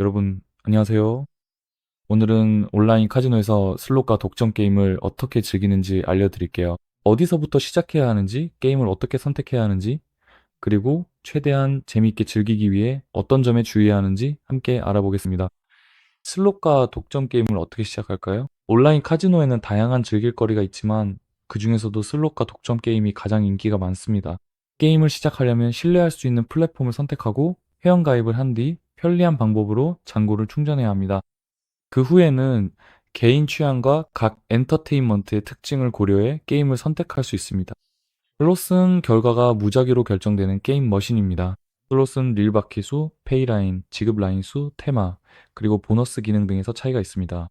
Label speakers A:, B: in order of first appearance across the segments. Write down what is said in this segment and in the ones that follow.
A: 여러분, 안녕하세요. 오늘은 온라인 카지노에서 슬롯과 독점 게임을 어떻게 즐기는지 알려드릴게요. 어디서부터 시작해야 하는지, 게임을 어떻게 선택해야 하는지, 그리고 최대한 재미있게 즐기기 위해 어떤 점에 주의해야 하는지 함께 알아보겠습니다. 슬롯과 독점 게임을 어떻게 시작할까요? 온라인 카지노에는 다양한 즐길거리가 있지만 그 중에서도 슬롯과 독점 게임이 가장 인기가 많습니다. 게임을 시작하려면 신뢰할 수 있는 플랫폼을 선택하고 회원가입을 한 뒤 편리한 방법으로 잔고를 충전해야 합니다. 그 후에는 개인 취향과 각 엔터테인먼트의 특징을 고려해 게임을 선택할 수 있습니다. 슬롯은 결과가 무작위로 결정되는 게임 머신입니다. 슬롯은 릴바퀴 수, 페이라인, 지급 라인 수, 테마, 그리고 보너스 기능 등에서 차이가 있습니다.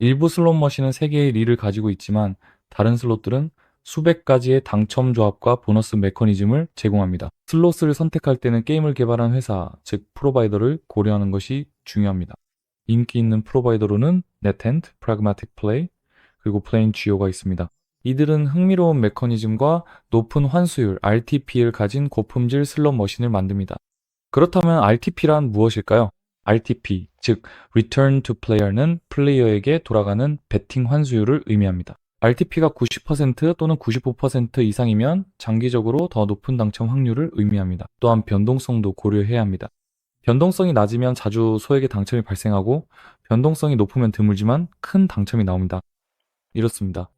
A: 일부 슬롯 머신은 3개의 릴을 가지고 있지만 다른 슬롯들은 수백 가지의 당첨 조합과 보너스 메커니즘을 제공합니다. 슬롯을 선택할 때는 게임을 개발한 회사, 즉 프로바이더를 고려하는 것이 중요합니다. 인기 있는 프로바이더로는 네텐트, 프라그마틱 플레이, 그리고 플레인 지오가 있습니다. 이들은 흥미로운 메커니즘과 높은 환수율, RTP를 가진 고품질 슬롯 머신을 만듭니다. 그렇다면 RTP란 무엇일까요? RTP, 즉 Return to Player는 플레이어에게 돌아가는 베팅 환수율을 의미합니다. RTP가 90% 또는 95% 이상이면 장기적으로 더 높은 당첨 확률을 의미합니다. 또한 변동성도 고려해야 합니다. 변동성이 낮으면 자주 소액의 당첨이 발생하고 변동성이 높으면 드물지만 큰 당첨이 나옵니다. 이렇습니다.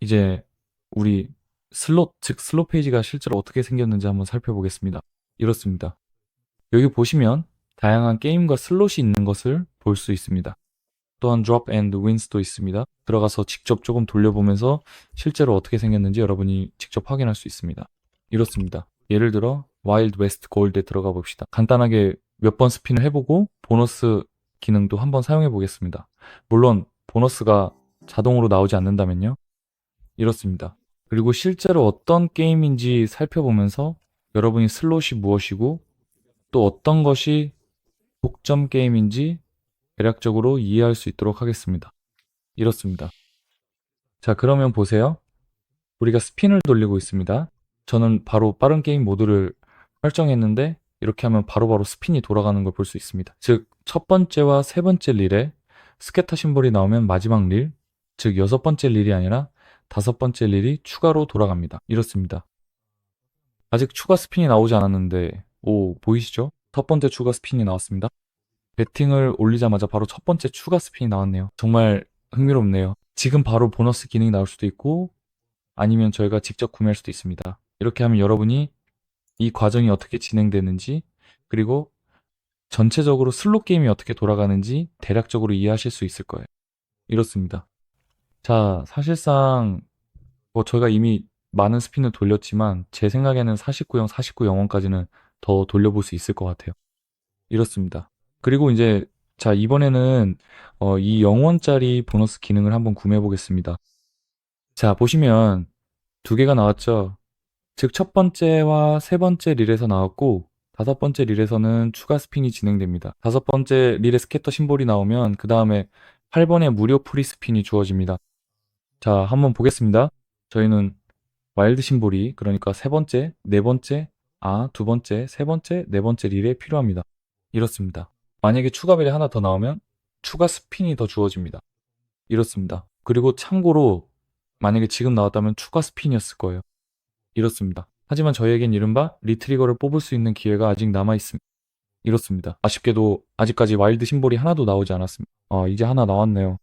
A: 이제 우리 슬롯, 즉 슬롯 페이지가 실제로 어떻게 생겼는지 한번 살펴보겠습니다. 이렇습니다. 여기 보시면 다양한 게임과 슬롯이 있는 것을 볼 수 있습니다. 또한 drop and wins도 있습니다. 들어가서 직접 조금 돌려보면서 실제로 어떻게 생겼는지 여러분이 직접 확인할 수 있습니다. 이렇습니다. 예를 들어 와일드 웨스트 골드에 들어가 봅시다. 간단하게 몇 번 스핀을 해보고 보너스 기능도 한번 사용해 보겠습니다. 물론 보너스가 자동으로 나오지 않는다면요. 이렇습니다. 그리고 실제로 어떤 게임인지 살펴보면서 여러분이 슬롯이 무엇이고 또 어떤 것이 독점 게임인지 대략적으로 이해할 수 있도록 하겠습니다. 이렇습니다. 자, 그러면 보세요. 우리가 스핀을 돌리고 있습니다. 저는 바로 빠른 게임 모드를 설정했는데 이렇게 하면 바로 바로 스핀이 돌아가는 걸 볼 수 있습니다. 즉, 첫 번째와 세 번째 릴에 스케터 심볼이 나오면 마지막 릴, 즉 여섯 번째 릴이 아니라 다섯 번째 릴이 추가로 돌아갑니다. 이렇습니다. 아직 추가 스핀이 나오지 않았는데, 오, 보이시죠? 첫 번째 추가 스핀이 나왔습니다. 배팅을 올리자마자 바로 첫 번째 추가 스핀이 나왔네요. 정말 흥미롭네요. 지금 바로 보너스 기능이 나올 수도 있고, 아니면 저희가 직접 구매할 수도 있습니다. 이렇게 하면 여러분이 이 과정이 어떻게 진행되는지, 그리고 전체적으로 슬롯 게임이 어떻게 돌아가는지 대략적으로 이해하실 수 있을 거예요. 이렇습니다. 자, 사실상 뭐 저희가 이미 많은 스핀을 돌렸지만 제 생각에는 49형, 49영원까지는 더 돌려볼 수 있을 것 같아요. 이렇습니다. 그리고 이제 자, 이번에는 어, 이 0원짜리 보너스 기능을 한번 구매해 보겠습니다. 자, 보시면 두 개가 나왔죠. 즉, 첫 번째와 세 번째 릴에서 나왔고, 다섯 번째 릴에서는 추가 스핀이 진행됩니다. 다섯 번째 릴에 스캐터 심볼이 나오면 그 다음에 8번의 무료 프리 스핀이 주어집니다. 자, 한번 보겠습니다. 저희는 와일드 심볼이 그러니까 세 번째, 네 번째, 아, 두 번째, 세 번째, 네 번째 릴에 필요합니다. 이렇습니다. 만약에 추가 벨이 하나 더 나오면 추가 스핀이 더 주어집니다. 이렇습니다. 그리고 참고로 만약에 지금 나왔다면 추가 스핀이었을 거예요. 이렇습니다. 하지만 저희에겐 이른바 리트리거를 뽑을 수 있는 기회가 아직 남아 있습니다. 이렇습니다. 아쉽게도 아직까지 와일드 심볼이 하나도 나오지 않았습니다. 아, 이제 하나 나왔네요.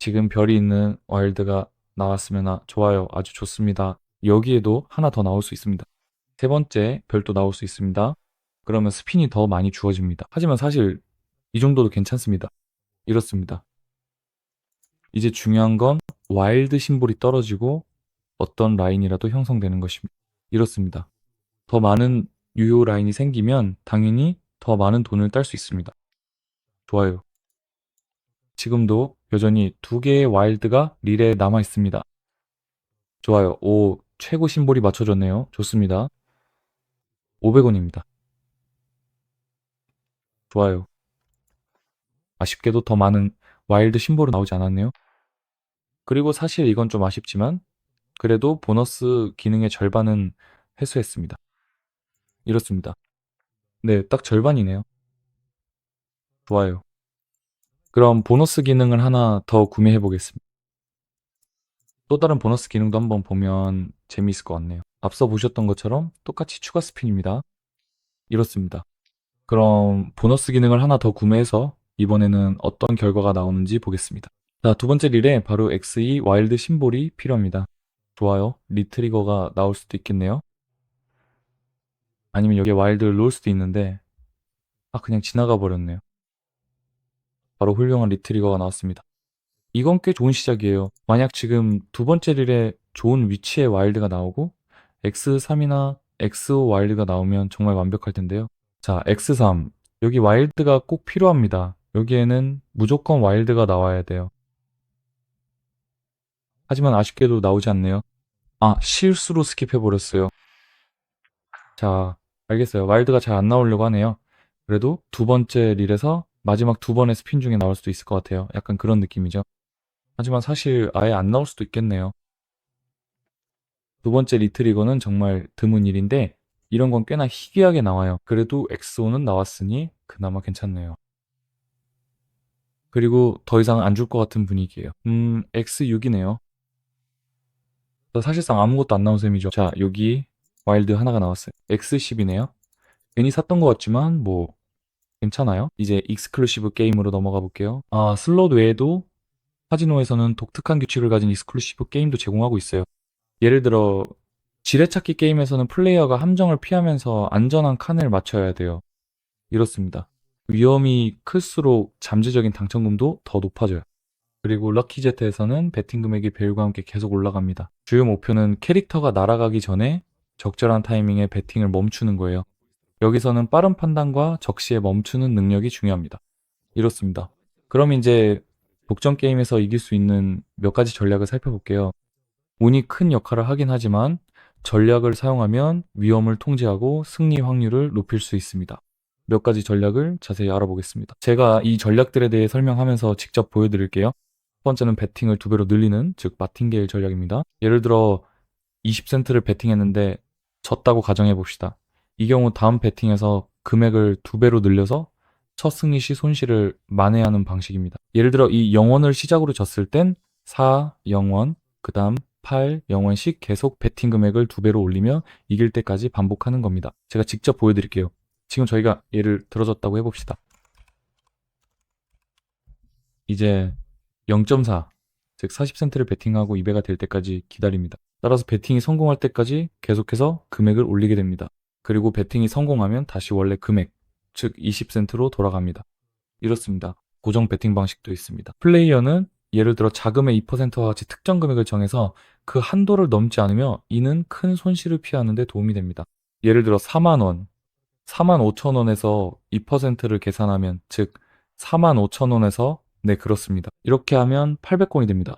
A: 지금 별이 있는 와일드가 나왔으면 아, 좋아요. 아주 좋습니다. 여기에도 하나 더 나올 수 있습니다. 세 번째 별도 나올 수 있습니다. 그러면 스핀이 더 많이 주어집니다. 하지만 사실 이 정도도 괜찮습니다. 이렇습니다. 이제 중요한 건 와일드 심볼이 떨어지고 어떤 라인이라도 형성되는 것입니다. 이렇습니다. 더 많은 유효 라인이 생기면 당연히 더 많은 돈을 딸 수 있습니다. 좋아요. 지금도 여전히 두 개의 와일드가 릴에 남아 있습니다. 좋아요. 오, 최고 심볼이 맞춰졌네요. 좋습니다. 500원입니다. 좋아요. 아쉽게도 더 많은 와일드 심볼은 나오지 않았네요. 그리고 사실 이건 좀 아쉽지만 그래도 보너스 기능의 절반은 회수했습니다. 이렇습니다. 네, 딱 절반이네요. 좋아요. 그럼 보너스 기능을 하나 더 구매해 보겠습니다. 또 다른 보너스 기능도 한번 보면 재미있을 것 같네요. 앞서 보셨던 것처럼 똑같이 추가 스핀입니다. 이렇습니다. 그럼 보너스 기능을 하나 더 구매해서 이번에는 어떤 결과가 나오는지 보겠습니다. 자, 두 번째 릴에 바로 XE 와일드 심볼이 필요합니다. 좋아요. 리트리거가 나올 수도 있겠네요. 아니면 여기에 와일드를 놓을 수도 있는데 아 그냥 지나가 버렸네요. 바로 훌륭한 리트리거가 나왔습니다. 이건 꽤 좋은 시작이에요. 만약 지금 두 번째 릴에 좋은 위치에 와일드가 나오고 X3이나 XO 와일드가 나오면 정말 완벽할 텐데요. 자, X3. 여기 와일드가 꼭 필요합니다. 여기에는 무조건 와일드가 나와야 돼요. 하지만 아쉽게도 나오지 않네요. 아, 실수로 스킵해버렸어요. 자, 알겠어요. 와일드가 잘 안 나오려고 하네요. 그래도 두 번째 릴에서 마지막 두 번의 스핀 중에 나올 수도 있을 것 같아요. 약간 그런 느낌이죠. 하지만 사실 아예 안 나올 수도 있겠네요. 두 번째 리트리거는 정말 드문 일인데 이런 건 꽤나 희귀하게 나와요. 그래도 엑소는 나왔으니 그나마 괜찮네요. 그리고 더 이상 안 줄 것 같은 분위기예요. 음, X6이네요. 사실상 아무것도 안 나온 셈이죠. 자, 여기 와일드 하나가 나왔어요. X10이네요. 괜히 샀던 것 같지만 뭐 괜찮아요. 이제 익스클루시브 게임으로 넘어가 볼게요. 아, 슬롯 외에도 카지노에서는 독특한 규칙을 가진 익스클루시브 게임도 제공하고 있어요. 예를 들어 지뢰찾기 게임에서는 플레이어가 함정을 피하면서 안전한 칸을 맞춰야 돼요. 이렇습니다. 위험이 클수록 잠재적인 당첨금도 더 높아져요. 그리고 럭키제트에서는 베팅 금액이 배율과 함께 계속 올라갑니다. 주요 목표는 캐릭터가 날아가기 전에 적절한 타이밍에 베팅을 멈추는 거예요. 여기서는 빠른 판단과 적시에 멈추는 능력이 중요합니다. 이렇습니다. 그럼 이제 독점 게임에서 이길 수 있는 몇 가지 전략을 살펴볼게요. 운이 큰 역할을 하긴 하지만 전략을 사용하면 위험을 통제하고 승리 확률을 높일 수 있습니다. 몇 가지 전략을 자세히 알아보겠습니다. 제가 이 전략들에 대해 설명하면서 직접 보여드릴게요. 첫 번째는 베팅을 두 배로 늘리는, 즉 마틴게일 전략입니다. 예를 들어 20센트를 베팅했는데 졌다고 가정해 봅시다. 이 경우 다음 베팅에서 금액을 두 배로 늘려서 첫 승리 시 손실을 만회하는 방식입니다. 예를 들어 이 0원을 시작으로 졌을 땐 4, 0원, 그 다음 8, 0원씩 계속 베팅 금액을 두 배로 올리며 이길 때까지 반복하는 겁니다. 제가 직접 보여드릴게요. 지금 저희가 예를 들어줬다고 해봅시다. 이제 0.4, 즉 40센트를 베팅하고 2배가 될 때까지 기다립니다. 따라서 베팅이 성공할 때까지 계속해서 금액을 올리게 됩니다. 그리고 베팅이 성공하면 다시 원래 금액, 즉 20센트로 돌아갑니다. 이렇습니다. 고정 베팅 방식도 있습니다. 플레이어는 예를 들어 자금의 2%와 같이 특정 금액을 정해서 그 한도를 넘지 않으며 이는 큰 손실을 피하는 데 도움이 됩니다. 예를 들어 4만 원, 4만 5천 원에서 2%를 계산하면 즉 4만 5천 원에서 네 그렇습니다. 이렇게 하면 800건이 됩니다.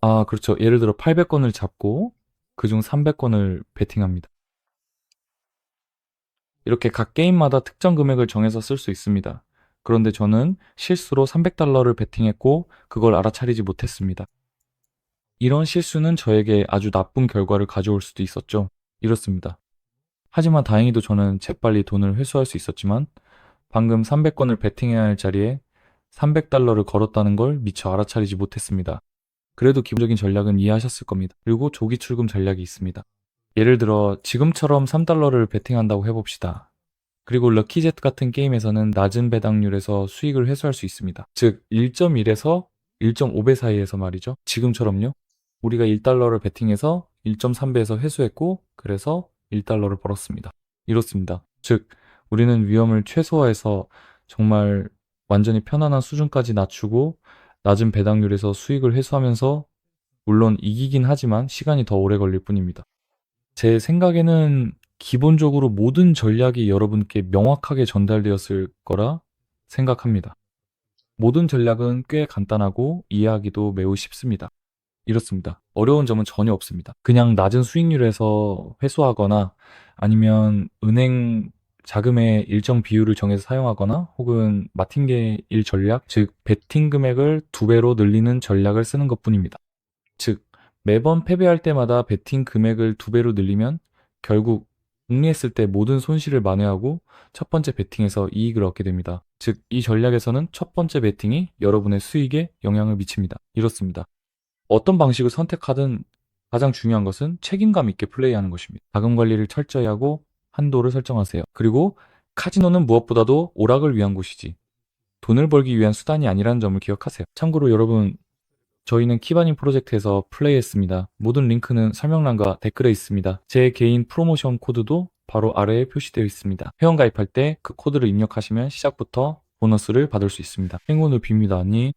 A: 아 그렇죠. 예를 들어 800건을 잡고 그중 300건을 베팅합니다. 이렇게 각 게임마다 특정 금액을 정해서 쓸 수 있습니다. 그런데 저는 실수로 300달러를 베팅했고 그걸 알아차리지 못했습니다. 이런 실수는 저에게 아주 나쁜 결과를 가져올 수도 있었죠. 이렇습니다. 하지만 다행히도 저는 재빨리 돈을 회수할 수 있었지만 방금 300건을 베팅해야 할 자리에 300달러를 걸었다는 걸 미처 알아차리지 못했습니다. 그래도 기본적인 전략은 이해하셨을 겁니다. 그리고 조기 출금 전략이 있습니다. 예를 들어 지금처럼 3달러를 베팅한다고 해봅시다. 그리고 럭키젯 같은 게임에서는 낮은 배당률에서 수익을 회수할 수 있습니다. 즉 1.1에서 1.5배 사이에서 말이죠. 지금처럼요. 우리가 1달러를 베팅해서 1.3배에서 회수했고 그래서 1달러를 벌었습니다. 이렇습니다. 즉 우리는 위험을 최소화해서 정말 완전히 편안한 수준까지 낮추고 낮은 배당률에서 수익을 회수하면서 물론 이기긴 하지만 시간이 더 오래 걸릴 뿐입니다. 제 생각에는 기본적으로 모든 전략이 여러분께 명확하게 전달되었을 거라 생각합니다. 모든 전략은 꽤 간단하고 이해하기도 매우 쉽습니다. 이렇습니다. 어려운 점은 전혀 없습니다. 그냥 낮은 수익률에서 회수하거나 아니면 은행 자금의 일정 비율을 정해서 사용하거나 혹은 마틴게일 전략, 즉 베팅 금액을 두 배로 늘리는 전략을 쓰는 것 뿐입니다. 즉 매번 패배할 때마다 베팅 금액을 두 배로 늘리면 결국 승리했을 때 모든 손실을 만회하고 첫 번째 베팅에서 이익을 얻게 됩니다. 즉, 이 전략에서는 첫 번째 베팅이 여러분의 수익에 영향을 미칩니다. 이렇습니다. 어떤 방식을 선택하든 가장 중요한 것은 책임감 있게 플레이하는 것입니다. 자금 관리를 철저히 하고 한도를 설정하세요. 그리고 카지노는 무엇보다도 오락을 위한 곳이지 돈을 벌기 위한 수단이 아니라는 점을 기억하세요. 참고로 여러분 저희는 키바님 프로젝트에서 플레이했습니다. 모든 링크는 설명란과 댓글에 있습니다. 제 개인 프로모션 코드도 바로 아래에 표시되어 있습니다. 회원 가입할 때 그 코드를 입력하시면 시작부터 보너스를 받을 수 있습니다. 행운을 빕니다. 니